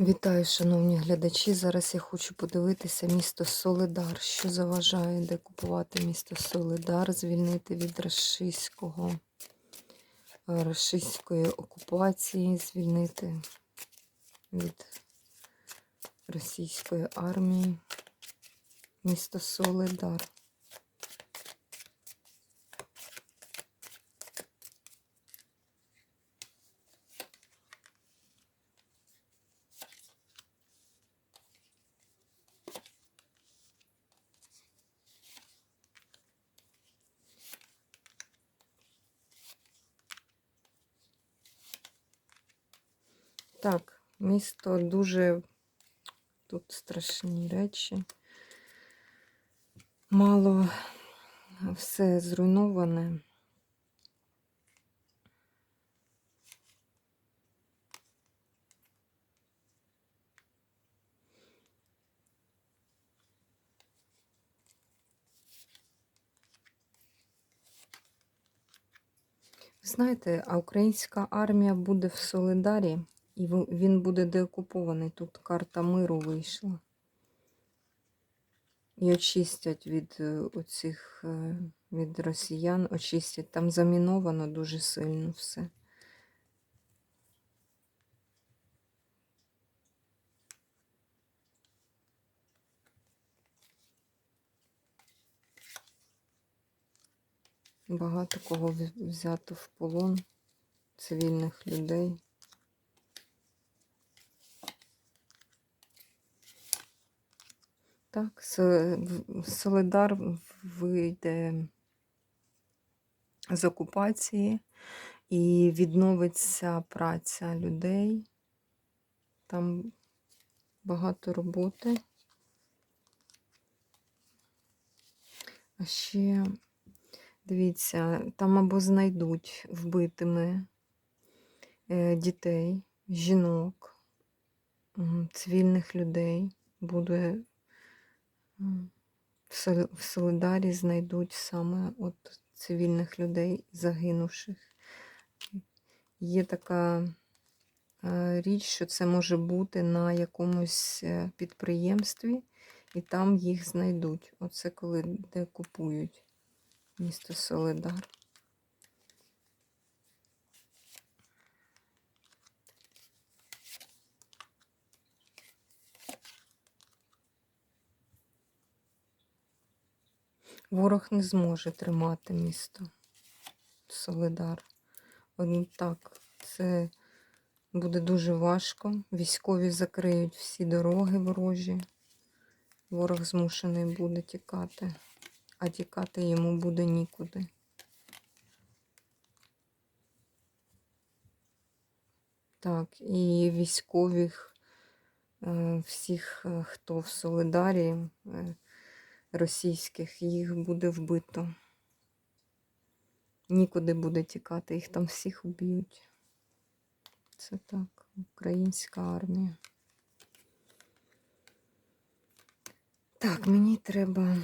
Вітаю, шановні глядачі. Зараз я хочу подивитися місто Солидар. Що заважає декупувати місто Солидар, звільнити від рашистського, рашистської окупації, звільнити від російської армії. Місто Солидар. Так, місто дуже тут страшні речі. Мало все зруйноване. Знаєте, а українська армія буде в Солидарі, і він буде деокупований. Тут карта миру вийшла. І очистять від е, оцих е, від росіян, очистять. Там заміновано дуже сильно все. Багато кого взято в полон, цивільних людей. Так, Солидар вийде з окупації і відновиться праця людей. Там багато роботи. А ще, дивіться, там або знайдуть вбитими е, дітей, жінок, цивільних людей. Буде в Солидарі знайдуть саме от цивільних людей, загинувших. Є така е, річ, що це може бути на якомусь е, підприємстві, і там їх знайдуть. Оце коли де купують місто Солидар. Ворог не зможе тримати місто Солидар. От так, це буде дуже важко. Військові закриють всі дороги ворожі. Ворог змушений буде тікати, а тікати йому буде нікуди. Так, і військових, е, всіх, е, хто в Солидарі, е, російських, їх буде вбито. Нікуди буде тікати, їх там всіх уб'ють. Це так, українська армія. Так, мені треба.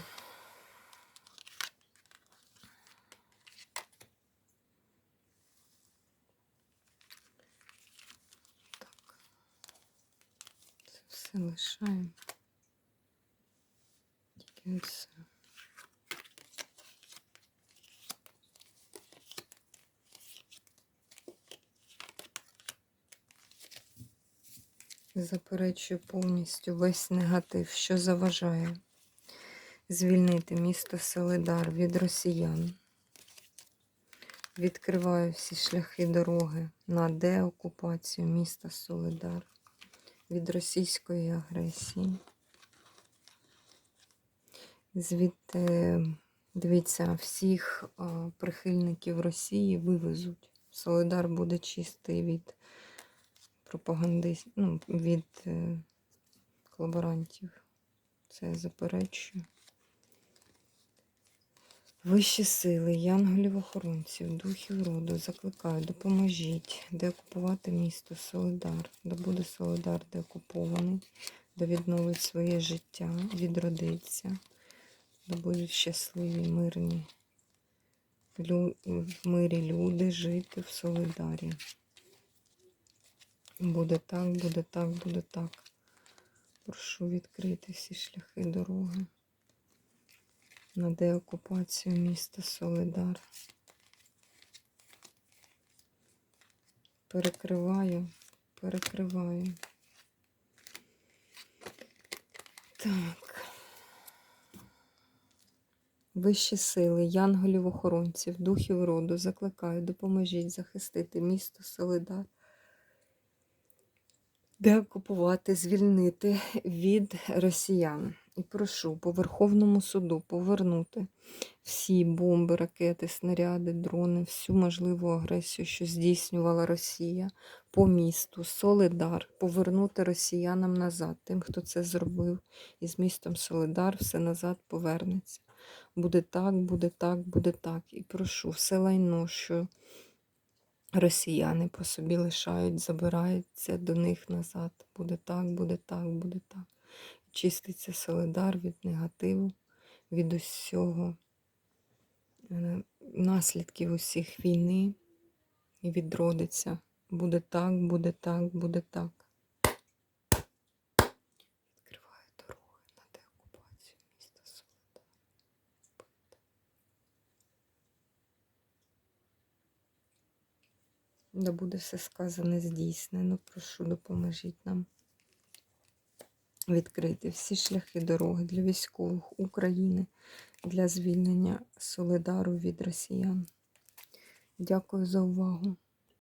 Так. Це все лишаємо. Тільки. Заперечую повністю весь негатив, що заважає звільнити місто Солидар від росіян. Відкриваю всі шляхи дороги на деокупацію міста Солидар від російської агресії. Звідти, дивіться, всіх прихильників Росії вивезуть. Солидар буде чистий від пропагандистів, ну, від е, колаборантів. Це я заперечую. Вищі сили, янголів-охоронців, духів роду, закликаю, допоможіть деокупувати місто Солидар, де буде Солидар деокупований, де відновить своє життя, відродиться, де будуть щасливі, мирні, лю- в мирі люди жити в Солидарі. Буде так, буде так, буде так. Прошу відкрити всі шляхи дороги на деокупацію міста Солидар. Перекриваю, перекриваю. Так. Вищі сили, янголів-охоронців, духів роду, закликаю, допоможіть захистити місто Солидар, деокупувати, звільнити від росіян. І прошу по Верховному суду повернути всі бомби, ракети, снаряди, дрони, всю можливу агресію, що здійснювала Росія по місту, Солидар, повернути росіянам назад, тим, хто це зробив, і з містом Солидар все назад повернеться. Буде так, буде так, буде так. І прошу все лайно, що росіяни по собі лишають, забираються до них назад. Буде так, буде так, буде так. Чиститься Солидар від негативу, від усього е, наслідків усіх війни і відродиться. Буде так, буде так, буде так. Відкриваю дороги на деокупацію міста Солидар. Да буде все сказане здійснено. Прошу, допоможіть нам відкрити всі шляхи дороги для військових України для звільнення Солидару від росіян. Дякую за увагу.